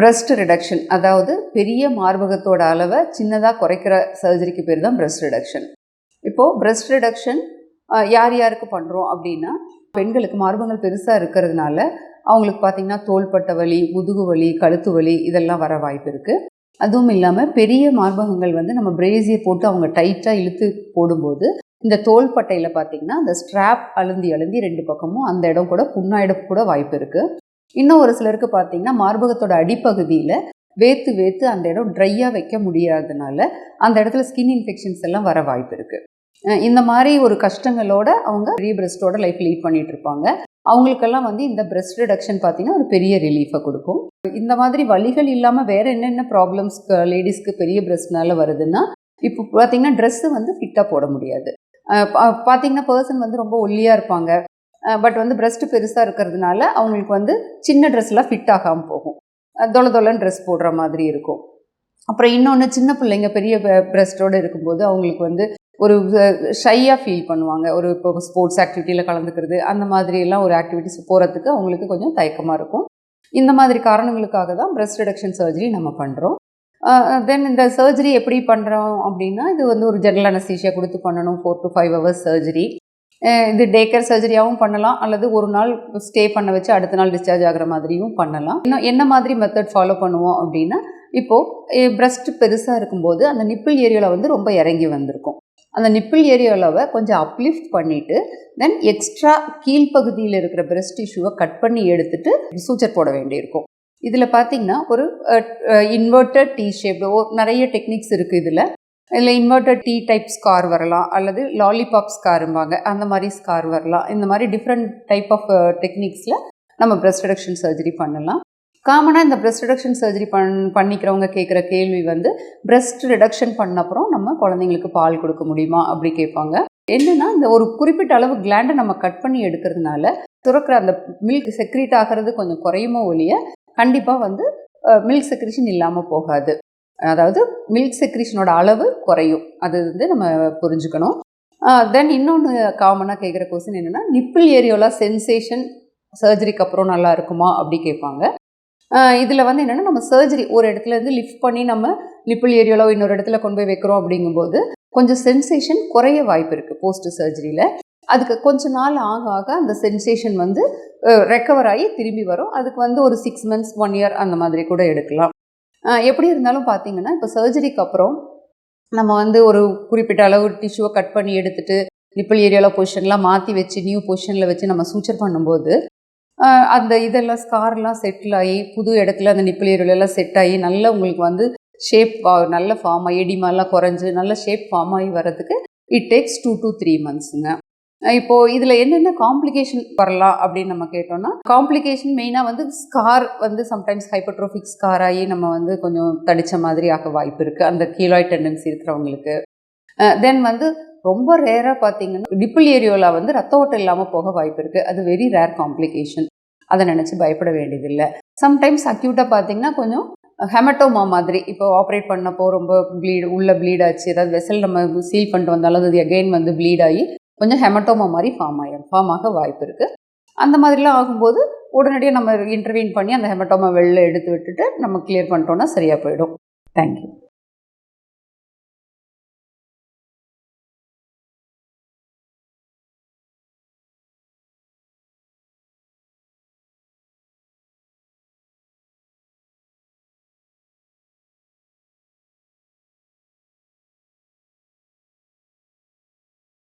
Breast reduction அதாவது பெரிய மார்பகத்தோட அளவை சின்னதாக குறைக்கிற சர்ஜரிக்கு பேர் தான் பிரஸ்ட் ரிடக்ஷன் இப்போது பிரஸ்ட் ரிடக்ஷன் யார் யாருக்கு பண்ணுறோம் அப்படின்னா பெண்களுக்கு மார்பகங்கள் பெருசாக இருக்கிறதுனால அவங்களுக்கு பார்த்திங்கன்னா தோள்பட்ட வலி முதுகு வலி கழுத்து வலி இதெல்லாம் வர வாய்ப்பு இருக்குது அதுவும் இல்லாமல் பெரிய மார்பகங்கள் வந்து நம்ம பிரேசியை போட்டு அவங்க டைட்டாக இழுத்து போடும்போது இந்த தோள்பட்டையில் பார்த்திங்கன்னா அந்த ஸ்ட்ராப் அழுந்தி அழுந்தி ரெண்டு பக்கமும் அந்த இடம் கூட புண்ணாயிட கூட வாய்ப்பு இருக்குது இன்னும் ஒரு சிலருக்கு பார்த்தீங்கன்னா மார்பகத்தோட அடிப்பகுதியில் வேத்து வேத்து அந்த இடம் ட்ரையாக வைக்க முடியாதனால அந்த இடத்துல ஸ்கின் இன்ஃபெக்ஷன்ஸ் எல்லாம் வர வாய்ப்பு இருக்குது இந்த மாதிரி ஒரு கஷ்டங்களோட அவங்க பெரிய பிரஸ்டோட லைஃப் லீட் பண்ணிட்டு இருப்பாங்க. அவங்களுக்கெல்லாம் வந்து இந்த பிரஸ்ட் ரிடக்ஷன் பார்த்தீங்கன்னா ஒரு பெரிய ரிலீஃபை கொடுக்கும். இந்த மாதிரி வழிகள் இல்லாமல் வேறு என்னென்ன ப்ராப்ளம்ஸ் லேடிஸ்க்கு பெரிய பிரஸ்ட்னால வருதுன்னா இப்போ பார்த்தீங்கன்னா ட்ரெஸ்ஸு வந்து ஃபிட்டாக போட முடியாது. பார்த்தீங்கன்னா பர்சன் வந்து ரொம்ப ஒல்லியாக இருப்பாங்க. பட் வந்து பிரஸ்ட் பெருசாக இருக்கிறதுனால அவங்களுக்கு வந்து சின்ன ட்ரெஸ்லாம் ஃபிட் ஆகாமல் போகும். தொலை தொலைன்னு ட்ரெஸ் போடுற மாதிரி இருக்கும். அப்புறம் இன்னொன்று சின்ன பிள்ளைங்க பெரிய பிரஸ்டோடு இருக்கும்போது அவங்களுக்கு வந்து ஒரு ஷையாக ஃபீல் பண்ணுவாங்க. ஒரு இப்போ ஸ்போர்ட்ஸ் ஆக்டிவிட்டியில் கலந்துக்கிறது அந்த மாதிரியெல்லாம் ஒரு ஆக்டிவிட்டிஸ் போகிறதுக்கு அவங்களுக்கு கொஞ்சம் தயக்கமாக இருக்கும். இந்த மாதிரி காரணங்களுக்காக தான் பிரஸ்ட் ரிடக்ஷன் சர்ஜரி நம்ம பண்ணுறோம் தென் இந்த சர்ஜரி எப்படி பண்ணுறோம் அப்படின்னா இது வந்து ஒரு ஜெனரல் அனஸ்தீஷியா கொடுத்து பண்ணணும். Four to five hours surgery இது டே கேர் சர்ஜரியாகவும் பண்ணலாம் அல்லது ஒரு நாள் ஸ்டே பண்ண வச்சு அடுத்த நாள் டிஸ்சார்ஜ் ஆகிற மாதிரியும் பண்ணலாம். இன்னும் என்ன மாதிரி மெத்தட் ஃபாலோ பண்ணுவோம் அப்படின்னா இப்போது பிரஸ்ட் பெருசாக இருக்கும்போது அந்த நிப்பிள் ஏரியாவில் வந்து ரொம்ப இறங்கி வந்திருக்கும். அந்த நிப்பிள் ஏரியாவை கொஞ்சம் அப்லிஃப்ட் பண்ணிவிட்டு தென் எக்ஸ்ட்ரா கீழ்ப்பகுதியில் இருக்கிற பிரஸ்ட் டிஷ்யூவை கட் பண்ணி எடுத்துட்டு சூச்சர் போட வேண்டியிருக்கும். இதில் பார்த்தீங்கன்னா ஒரு இன்வெர்டட் டி ஷேப் நிறைய டெக்னிக்ஸ் இருக்குது இதில். இல்லை இன்வெர்டட் டீ டைப் ஸ்கார் வரலாம் அல்லது லாலிபாப் ஸ்காரும்பாங்க அந்த மாதிரி ஸ்கார் வரலாம். இந்த மாதிரி டிஃப்ரெண்ட் டைப் ஆஃப் டெக்னிக்ஸில் நம்ம பிரஸ்ட் ரிடக்ஷன் சர்ஜரி பண்ணலாம். காமனாக இந்த பிரஸ்ட் ரிடக்ஷன் சர்ஜரி பண் பண்ணிக்கிறவங்க கேட்குற கேள்வி வந்து பிரஸ்ட் ரிடக்ஷன் பண்ண அப்புறம் நம்ம குழந்தைங்களுக்கு பால் கொடுக்க முடியுமா அப்படி கேட்பாங்க. என்னென்னா இந்த ஒரு குறிப்பிட்ட அளவு கிளாண்டை நம்ம கட் பண்ணி எடுக்கிறதுனால துறக்கிற அந்த மில்க் செக்ரீட் ஆகிறது கொஞ்சம் குறையுமோ ஒழிய கண்டிப்பாக வந்து மில்க் செக்ரிஷன் இல்லாமல் போகாது. அதாவது மில்க் செக்ரிஷனோட அளவு குறையும். அது வந்து நம்ம புரிஞ்சுக்கணும். தென் இன்னொன்று காமனாக கேட்குற கொஸ்டின் என்னென்னா நிப்பிள் ஏரியோலா சென்சேஷன் சர்ஜரிக்கு அப்புறம் நல்லா இருக்குமா அப்படி கேட்பாங்க. இதில் வந்து என்னென்னா நம்ம சர்ஜரி ஒரு இடத்துல இருந்து லிஃப்ட் பண்ணி நம்ம நிப்பிள் ஏரியோவில் இன்னொரு இடத்துல கொண்டு போய் வைக்கிறோம் அப்படிங்கும்போது கொஞ்சம் சென்சேஷன் குறைய வாய்ப்பு இருக்குது போஸ்ட் சர்ஜரியில் அதுக்கு கொஞ்ச நாள் ஆக ஆக அந்த சென்சேஷன் வந்து ரெக்கவர் ஆகி திரும்பி வரும். அதுக்கு வந்து ஒரு சிக்ஸ் மந்த்ஸ் ஒன் இயர் அந்த மாதிரி கூட எடுக்கலாம். எப்படி இருந்தாலும் பார்த்தீங்கன்னா இப்போ சர்ஜரிக்கு அப்புறம் நம்ம வந்து ஒரு குறிப்பிட்ட அளவு டிஷ்யூவை கட் பண்ணி எடுத்துகிட்டு நிப்பிள் ஏரியாவில் பொசிஷன்லாம் மாற்றி வச்சு நியூ பொசிஷனில் வச்சு நம்ம சூச்சர் பண்ணும்போது அந்த இதெல்லாம் ஸ்கார்லாம் செட்டில் ஆகி புது இடத்துல அந்த நிப்பிள் ஏரியாலெல்லாம் செட் ஆகி நல்ல உங்களுக்கு வந்து ஷேப் நல்ல ஃபார்ம் ஆகி எடிமாலாம் குறைஞ்சி நல்ல ஷேப் ஃபார்ம் ஆகி வர்றதுக்கு it takes two to three மந்த்ஸுங்க இப்போது இதில் என்னென்ன காம்ப்ளிகேஷன் வரலாம் அப்படின்னு நம்ம கேட்டோம்னா காம்ப்ளிகேஷன் மெயினாக வந்து ஸ்கார் வந்து சம்டைம்ஸ் ஹைப்பர்ட்ரோஃபிக் ஸ்கார் ஆகி நம்ம வந்து கொஞ்சம் தடித்த மாதிரி ஆக வாய்ப்பு இருக்குது அந்த கீழாய் டெண்டன்சி இருக்கிறவங்களுக்கு. தென் வந்து ரொம்ப ரேராக பார்த்தீங்கன்னா டிப்பிள் ஏரியோவில் வந்து ரத்த ஓட்டம் இல்லாமல் போக வாய்ப்பு இருக்குது அது வெரி ரேர் காம்ப்ளிகேஷன் அதை நினச்சி பயப்பட வேண்டியதில்லை. சம்டைம்ஸ் அக்யூட்டாக பார்த்தீங்கன்னா கொஞ்சம் ஹெமட்டோமா மாதிரி இப்போ ஆப்ரேட் பண்ணப்போ ரொம்ப ப்ளீட் உள்ள ப்ளீட் ஆச்சு. ஏதாவது வெசல் நம்ம சீல் பண்ணிட்டு வந்தாலும் அது அகெயின் வந்து ப்ளீட் ஆகி கொஞ்சம் ஹெமட்டோமா மாதிரி ஃபார்ம் ஆகிடும் ஃபார்ம் ஆக வாய்ப்பு இருக்குது அந்த மாதிரிலாம் ஆகும்போது உடனடியாக நம்ம இன்டர்வீன் பண்ணி அந்த ஹெமட்டோமா வெளில எடுத்து விட்டுட்டு நம்ம கிளியர் பண்ணிட்டோன்னா சரியாக போயிடும். தேங்க்யூ